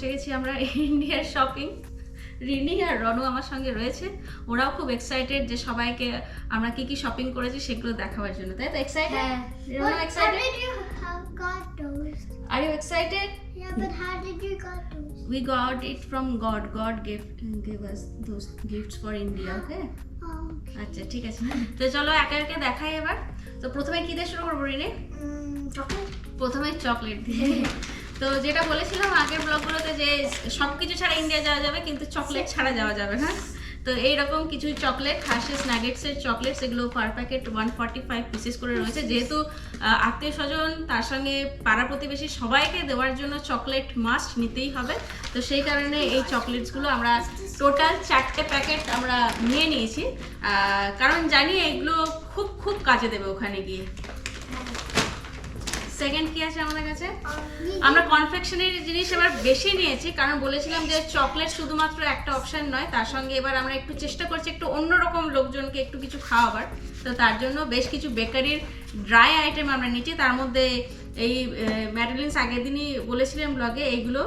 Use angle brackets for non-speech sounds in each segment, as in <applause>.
বসে গেছি আমরা <laughs> ইন্ডিয়ার শপিং রিনি আর রনু আমার সঙ্গে রয়েছে। ওরাও খুব এক্সাইটেড যে সবাইকে আমরা কি কি শপিং করেছি সেগুলো দেখাবার জন্য। তাই তো এক্সাইটেড হ্যাঁ। Ronu excited did you have are you excited Yeah, but how did you got those? we got it from god. God gave gave us those gifts for india okay? Oh, আচ্ছা ঠিক আছে। তো চলো একে একে দেখাই এবার। তো প্রথমে কি দিয়ে শুরু করব রিনে? প্রথমে চকলেট দিয়ে। <laughs> তো যেটা বলেছিলাম আগের ব্লগগুলোতে যে সব কিছু ছাড়া ইন্ডিয়া যাওয়া যাবে, কিন্তু চকলেট ছাড়া যাওয়া যাবে না তো এইরকম কিছু চকলেট হার্শেস নাগেটসের চকলেট সেগুলো per packet one forty five pieces করে রয়েছে। যেহেতু আত্মীয় স্বজন, তার সঙ্গে পাড়া প্রতিবেশী সবাইকে দেওয়ার জন্য চকলেট মাস্ট নিতেই হবে। তো সেই কারণে এই চকলেটসগুলো আমরা টোটাল চারটে প্যাকেট আমরা নিয়ে নিয়েছি। কারণ জানি এগুলো খুব খুব কাজে দেবে ওখানে গিয়ে। সেকেন্ড কি আছে আমাদের কাছে। আমরা কনফেকশনের জিনিস এবার বেশি নিয়েছি কারণ বলেছিলাম যে চকলেট শুধুমাত্র একটা অপশন নয় তার সঙ্গে এবার আমরা একটু চেষ্টা করছি একটু অন্যরকম লোকজনকে একটু কিছু খাওয়াবার। তো তার জন্য বেশ কিছু বেকারির ড্রাই আইটেম আমরা নিচ্ছি তার মধ্যে এই ম্যাডেলিন্স আগের দিনই বলেছিলেন ব্লগে এইগুলো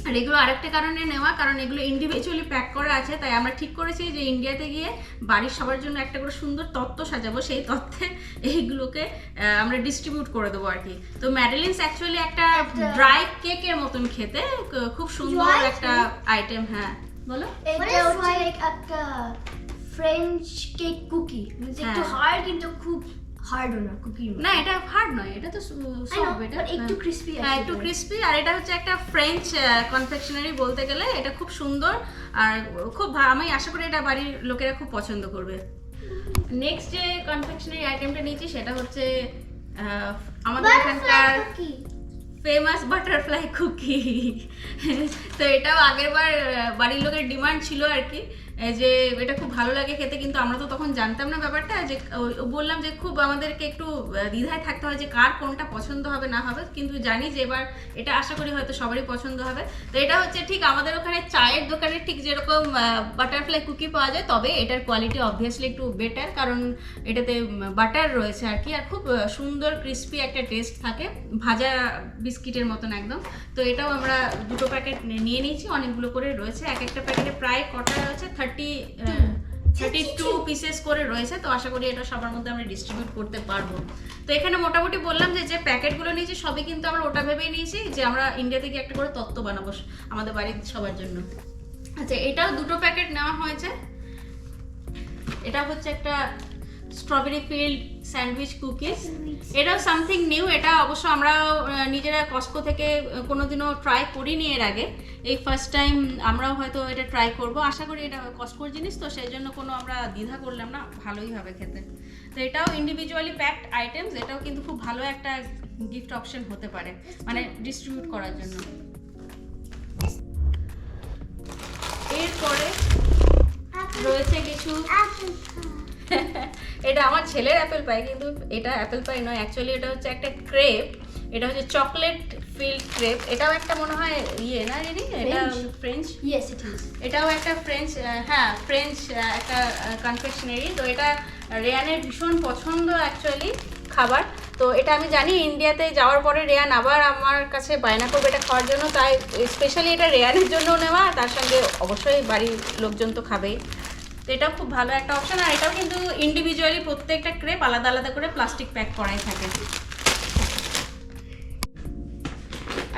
আর এগুলো আরেকটা কারণে নেওয়া কারণ এগুলো ইন্ডিভিজুয়ালি প্যাক করা আছে তাই আমরা ঠিক করেছি যে ইন্ডিয়াতে গিয়ে বাড়ির সবার জন্য একটা করে সুন্দর তত্ত্ব সাজাবো সেই তত্ত্বে এইগুলোকে আহ, আমরা ডিস্ট্রিবিউট করে দেবো আর কি। তো ম্যাডেলিনস অ্যাকচুয়ালি একটা ড্রাই কেকের মতন খেতে খুব সুন্দর একটা আইটেম হ্যাঁ। বলো? একটা ফ্রেঞ্চ কেক কুকি একটু হ্যাঁ। হার্ড কিন্তু খুব হার্ড না কুকি না এটা হার্ড নয় এটা তো সব এটা একটু হ্যাঁ। ক্রিস্পি হ্যাঁ একটু ক্রিস্পি আর এটা হচ্ছে একটা ফ্রেঞ্চ কনফেকশনারি বলতে গেলে এটা খুব সুন্দর আর খুব আমি আশা করি এটা বাড়ির লোকেরা খুব পছন্দ করবে। নেক্সট যে কনফেকশনারি আইটেমটা নিয়েছি সেটা হচ্ছে আমাদের এখানকার ফেমাস বাটারফ্লাই কুকি তো এটাও আগেরবার বাড়ির লোকের ডিমান্ড ছিল আর কি। যে এটা খুব ভালো লাগে খেতে, কিন্তু আমরা তো তখন জানতাম না ব্যাপারটা, যে বললাম যে খুব আমাদেরকে একটু দ্বিধায় থাকতে হয় যে কার কোনটা পছন্দ হবে না হবে, কিন্তু জানি যে এবার এটা আশা করি হয়তো সবারই পছন্দ হবে। তো এটা হচ্ছে ঠিক আমাদের ওখানে চায়ের দোকানে ঠিক যেরকম বাটারফ্লাই কুকি পাওয়া যায়, তবে এটার কোয়ালিটি অবভিয়াসলি একটু বেটার কারণ এটাতে বাটার রয়েছে আর কি, আর খুব সুন্দর ক্রিস্পি একটা টেস্ট থাকে, ভাজা বিস্কিটের মতন একদম। তো এটাও আমরা দুটো প্যাকেট নিয়ে নিয়েছি, অনেকগুলো করে রয়েছে, এক একটা প্যাকেটে প্রায় কটা রয়েছে thirty thirty thirty two pieces করে রয়েছে তো আশা করি এটা সবার মধ্যে আমরা ডিস্ট্রিবিউট করতে পারব। তো এখানে মোটামুটি বললাম যে যে প্যাকেটগুলো নিয়েছি সবই কিন্তু আমরা ওটা ভেবেই নিয়েছি যে আমরা ইন্ডিয়া থেকে একটা করে তত্ত্ব বানাবো আমাদের বাড়ির সবার জন্য। আচ্ছা এটাও দুটো প্যাকেট নেওয়া হয়েছে। এটা হচ্ছে একটা স্ট্রবেরি ফিল্ড স্যান্ডউইচ কুকিজ এটাও সামথিং নিউ এটা অবশ্য আমরা নিজেরা কস্কো থেকে কোনোদিনও ট্রাই করিনি এর আগে। এই ফার্স্ট টাইম আমরাও হয়তো এটা ট্রাই করব। আশা করি এটা কস্কোর জিনিস তো সেই জন্য কোনো আমরা দ্বিধা করলাম না। ভালোই হবে খেতে। তো এটাও ইন্ডিভিজুয়ালি প্যাকড আইটেমস এটাও কিন্তু খুব ভালো একটা গিফট অপশন হতে পারে। মানে ডিস্ট্রিবিউট করার জন্য। এরপরে রয়েছে কিছু. এটা আমার ছেলের অ্যাপেল পাই কিন্তু এটা অ্যাপেল পাই নয় অ্যাকচুয়ালি এটা হচ্ছে একটা ক্রেপ এটা হচ্ছে চকলেট ফিল্ড ক্রেপ এটাও একটা মনে হয় ইয়ে না রিনি এটা? ফ্রেঞ্চ ইয়েস ইট ইজ এটাও একটা ফ্রেঞ্চ হ্যাঁ ফ্রেঞ্চ একটা কনফেকশনারি তো এটা রেয়ানের ভীষণ পছন্দ অ্যাকচুয়ালি খাবার তো এটা আমি জানি ইন্ডিয়াতে যাওয়ার পরে রেয়ান আবার আমার কাছে বায়না করবে এটা খাওয়ার জন্য তাই স্পেশালি এটা রেয়ানের জন্য নেওয়া তার সঙ্গে অবশ্যই বাড়ির লোকজন তো খাবেই। এটাও খুব ভালো একটা অপশান আর এটাও কিন্তু ইন্ডিভিজুয়ালি প্রত্যেকটা ক্রেপ আলাদা আলাদা করে প্লাস্টিক প্যাক করাই থাকে।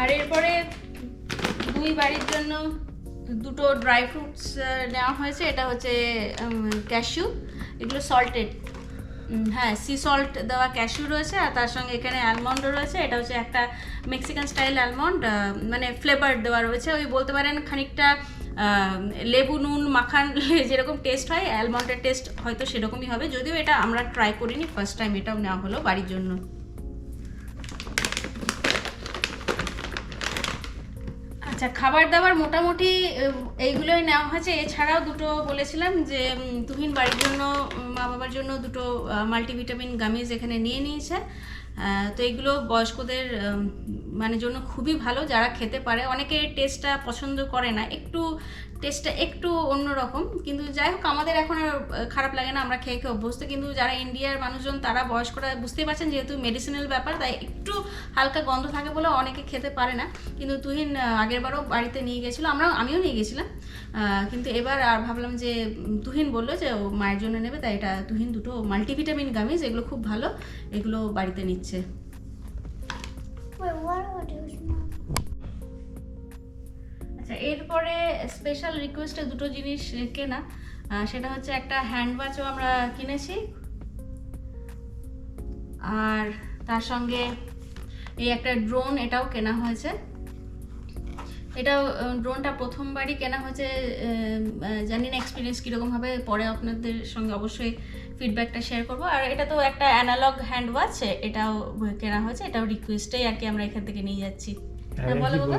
আর এরপরে দুই বাড়ির জন্য দুটো ড্রাই ফ্রুটস নেওয়া হয়েছে। এটা হচ্ছে ক্যাশু এগুলো সল্টেড হ্যাঁ সি সল্ট দেওয়া ক্যাশু রয়েছে, আর তার সঙ্গে এখানে অ্যালমন্ডও রয়েছে। এটা হচ্ছে একটা মেক্সিকান স্টাইল অ্যালমন্ড মানে ফ্লেভার দেওয়া রয়েছে। ওই বলতে পারেন খানিকটা লেবু, নুন, মাখান, <laughs> যেরকম টেস্ট হয় অ্যালমন্ডের টেস্ট হয়তো সেরকমই হবে। যদিও এটা আমরা ট্রাই করিনি ফার্স্ট টাইম এটাও নেওয়া হলো বাড়ির জন্য। আচ্ছা খাবার দাবার মোটামুটি এইগুলোই নেওয়া হয়েছে। এছাড়াও দুটো বলেছিলাম যে তুহিন বাড়ির জন্য মা বাবার জন্য দুটো মাল্টিভিটামিন গামিজ এখানে নিয়ে নিয়েছে। তো এগুলো বয়স্কদের মানে জন্য খুবই ভালো যারা খেতে পারে। অনেকে টেস্টটা পছন্দ করে না, একটু টেস্টটা একটু অন্যরকম। কিন্তু যাই হোক, আমাদের এখন আর খারাপ লাগে না, আমরা খেয়ে খেয়ে অভ্যস্ত। কিন্তু যারা ইন্ডিয়ার মানুষজন, তারা বয়স্করা বুঝতেই পারছেন যেহেতু মেডিসিনাল ব্যাপার, তাই একটু হালকা গন্ধ থাকে বলে অনেকে খেতে পারে না। কিন্তু তুহিন আগেরবারও বাড়িতে নিয়ে গেছিল আমরা আমিও নিয়ে গেছিলাম। কিন্তু এবার আর ভাবলাম যে তুহিন বলল যে ও মায়ের জন্য নেবে, তাই এটা তুহিন দুটো মাল্টিভিটামিন গামিজ এগুলো খুব ভালো, এগুলো বাড়িতে নিচ্ছে। Mom? আচ্ছা এরপরে স্পেশাল রিকোয়েস্টে দুটো জিনিস কেনা সেটা হচ্ছে একটা হ্যান্ড ওয়াচও আমরা কিনেছি। আর তার সঙ্গে এই একটা ড্রোন এটাও কেনা হয়েছে। এটাও ড্রোনটা প্রথমবারই কেনা হয়েছে জানি না এক্সপিরিয়েন্স কীরকম হবে পরে আপনাদের সঙ্গে অবশ্যই ফিডব্যাকটা শেয়ার করব। আর এটা তো একটা অ্যানালগ হ্যান্ড ওয়াচ এটাও কেনা হয়েছে এটাও রিকোয়েস্টেই আর কি আমরা এখান থেকে নিয়ে যাচ্ছি। হ্যাঁ বলো বাবা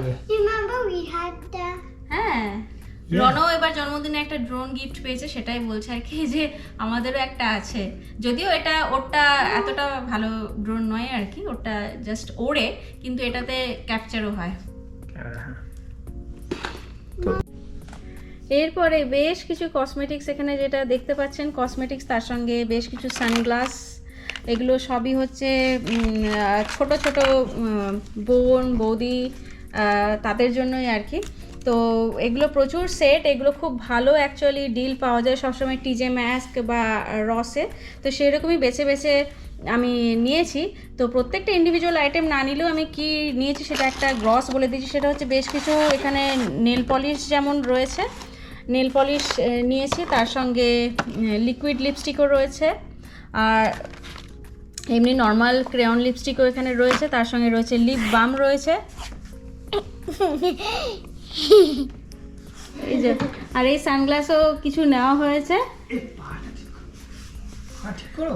the হ্যাঁ। রনও এবার জন্মদিনে একটা ড্রোন গিফট পেয়েছে সেটাই বলছে আর কি যে আমাদেরও একটা আছে। যদিও এটা ওরটা এতটা ভালো ড্রোন নয় আর কি ওটা জাস্ট ওড়ে কিন্তু এটাতে ক্যাপচারও হয়। এরপরে বেশ কিছু কসমেটিক্স এখানে যেটা দেখতে পাচ্ছেন কসমেটিক্স তার সঙ্গে বেশ কিছু সানগ্লাস এগুলো সবই হচ্ছে ছোট ছোট বোন, বৌদি তাদের জন্যই আর কি। তো এগুলো প্রচুর সেট এগুলো খুব ভালো অ্যাকচুয়ালি ডিল পাওয়া যায় সবসময় টিজে ম্যাস্ক বা রসে তো সেরকমই বেছে বেছে আমি নিয়েছি। তো প্রত্যেকটা ইন্ডিভিজুয়াল আইটেম না নিলেও আমি কি নিয়েছি সেটা একটা গ্রস বলে দিয়েছি। সেটা হচ্ছে বেশ কিছু এখানে নেল পলিশ যেমন রয়েছে নেল পলিশ নিয়েছি। তার সঙ্গে লিকুইড লিপস্টিকও রয়েছে। আর এমনি নর্মাল ক্রেয়ন লিপস্টিকও এখানে রয়েছে। তার সঙ্গে রয়েছে লিপ বাম রয়েছে। এই যে, আর এই সানগ্লাসও কিছু নেওয়া হয়েছে। ঠিক করো।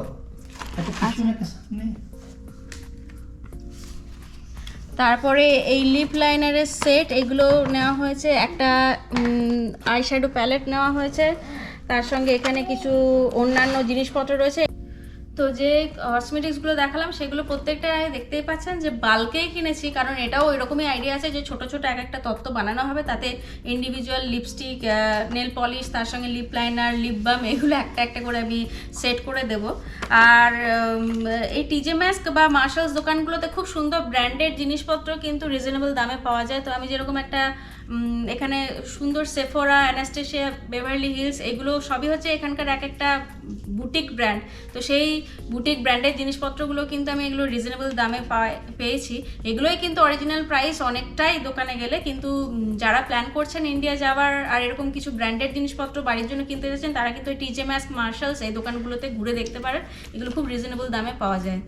তারপরে এই লিপ লাইনারের সেট এগুলো নেওয়া হয়েছে, একটা আইশ্যাডো প্যালেট নেওয়া হয়েছে। তার সঙ্গে এখানে কিছু অন্যান্য জিনিসপত্র রয়েছে তো যে কসমেটিক্সগুলো দেখালাম, সেগুলো প্রত্যেকটা দেখতেই পাচ্ছেন যে বাল্কেই কিনেছি, কারণ এটাও এরকমই আইডিয়া আছে যে ছোট ছোট এক একটা তত্ত্ব বানানো হবে, তাতে ইন্ডিভিজুয়াল লিপস্টিক নেল পলিশ তার সঙ্গে লিপ লাইনার লিপ বাম এগুলো একটা একটা করে আমি সেট করে দেব। আর এই টিজে ম্যাস্ক বা মার্শালস দোকানগুলোতে খুব সুন্দর ব্র্যান্ডেড জিনিসপত্র কিন্তু রিজনেবল দামে পাওয়া যায়। তো আমি যেরকম একটা এখানে সুন্দর সেফোরা অ্যানাস্টেশিয়া বেভারলি হিলস এগুলো সবই হচ্ছে এখানকার এক একটা বুটিক ব্র্যান্ড তো সেই বুটিক ব্র্যান্ডের জিনিসপত্রগুলো কিন্তু আমি এগুলো রিজনেবল দামে পেয়েছি। এগুলোই কিন্তু অরিজিনাল প্রাইস অনেকটাই দোকানে গেলে, কিন্তু যারা প্ল্যান করছেন ইন্ডিয়া যাওয়ার আর এরকম কিছু ব্র্যান্ডেড জিনিসপত্র বাড়ির জন্য কিনতে যাচ্ছেন, তারা কিন্তু টিজে ম্যাস্ক মার্শালস এই দোকানগুলোতে ঘুরে দেখতে পারেন। এগুলো খুব রিজনেবল দামে পাওয়া যায়।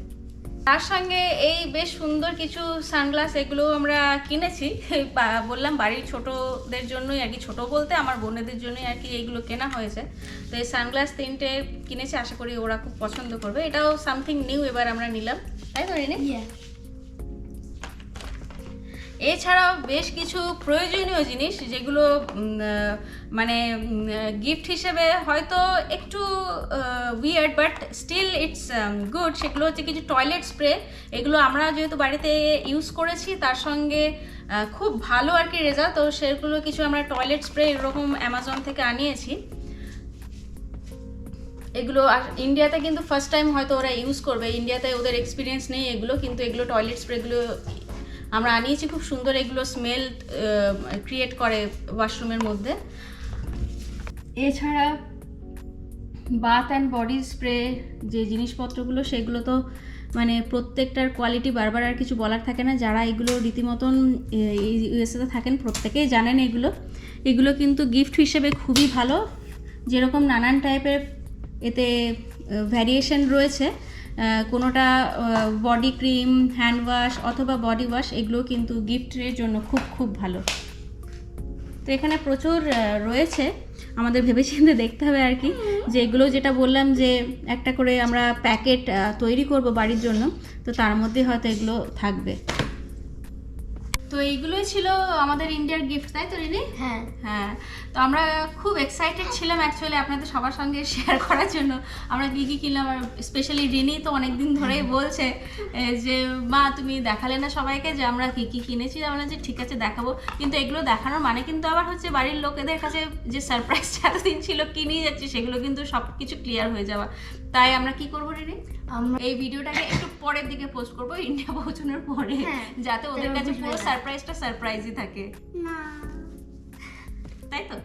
তার সঙ্গে এই বেশ সুন্দর কিছু সানগ্লাস এগুলো আমরা কিনেছি। <laughs> বললাম বাড়ির ছোটদের জন্যই আর কি, ছোটো বলতে আমার বোনেদের জন্যই আর কি এইগুলো কেনা হয়েছে। তো এই সানগ্লাস তিনটে কিনেছি, আশা করি ওরা খুব পছন্দ করবে। এটাও সামথিং নিউ এবার আমরা নিলাম। তাই Yeah. এছাড়াও বেশ কিছু প্রয়োজনীয় জিনিস যেগুলো মানে গিফট হিসেবে হয়তো একটু weird but still it's good সেগুলো হচ্ছে কিছু টয়লেট স্প্রে এগুলো আমরা যেহেতু বাড়িতে ইউজ করেছি, তার সঙ্গে খুব ভালো আর কি রেজাল্ট তো সেগুলো কিছু আমরা টয়লেট স্প্রে এরকম অ্যামাজন থেকে আনিয়েছি। এগুলো আর ইন্ডিয়াতে কিন্তু ফার্স্ট টাইম হয়তো ওরা ইউজ করবে। ইন্ডিয়াতে ওদের এক্সপিরিয়েন্স নেই এগুলো, কিন্তু এগুলো টয়লেট স্প্রেগুলো আমরা আনিয়েছি, খুব সুন্দর এগুলো স্মেল ক্রিয়েট করে ওয়াশরুমের মধ্যে। এছাড়া বাথ অ্যান্ড বডি স্প্রে যে জিনিসপত্রগুলো, সেগুলো তো মানে প্রত্যেকটার কোয়ালিটি বারবার আর কিছু বলার থাকে না। যারা এগুলো রীতিমতন ইউএসএতে থাকেন, প্রত্যেকেই জানেন এগুলো। এগুলো কিন্তু গিফট হিসেবে খুবই ভালো। যেরকম নানান টাইপের এতে ভ্যারিয়েশন রয়েছে। কোনোটা বডি ক্রিম হ্যান্ড ওয়াশ অথবা বডি ওয়াশ এগুলো কিন্তু গিফটের জন্য খুব খুব ভালো। তো এখানে প্রচুর রয়েছে। আমাদের ভেবেচিন্তে দেখতে হবে আর কি। যে এগুলো যেটা বললাম যে একটা করে আমরা প্যাকেট তৈরি করব বাড়ির জন্য, তো তার মধ্যে হয়তো এগুলো থাকবে। তো এইগুলোই ছিল আমাদের ইন্ডিয়ার গিফট তাই তো রিনি হ্যাঁ। হ্যাঁ। তো আমরা খুব এক্সাইটেড ছিলাম অ্যাকচুয়ালি আপনাদের সবার সঙ্গে শেয়ার করার জন্য। আমরা কী কী কিনলাম আর স্পেশালি রিনি তো অনেক দিন ধরেই বলছে যে মা তুমি দেখালে না সবাইকে যে আমরা কী কী কিনেছি? আমরা যে ঠিক আছে দেখাবো। কিন্তু এগুলো দেখানোর মানে কিন্তু আবার হচ্ছে বাড়ির লোকেদের কাছে যে সারপ্রাইজটা <laughs> এতদিন ছিল কি নিয়ে যাচ্ছে সেগুলো কিন্তু সব কিছু ক্লিয়ার হয়ে যাওয়া। তাই আমরা কি করব রিনি আমরা এই ভিডিওটাকে একটু পরের দিকে পোস্ট করব ইন্ডিয়া পৌঁছানোর পরে হ্যাঁ, যাতে ওদের কাছে পুরো সারপ্রাইজটা সারপ্রাইজই থাকে। না। তাই তো?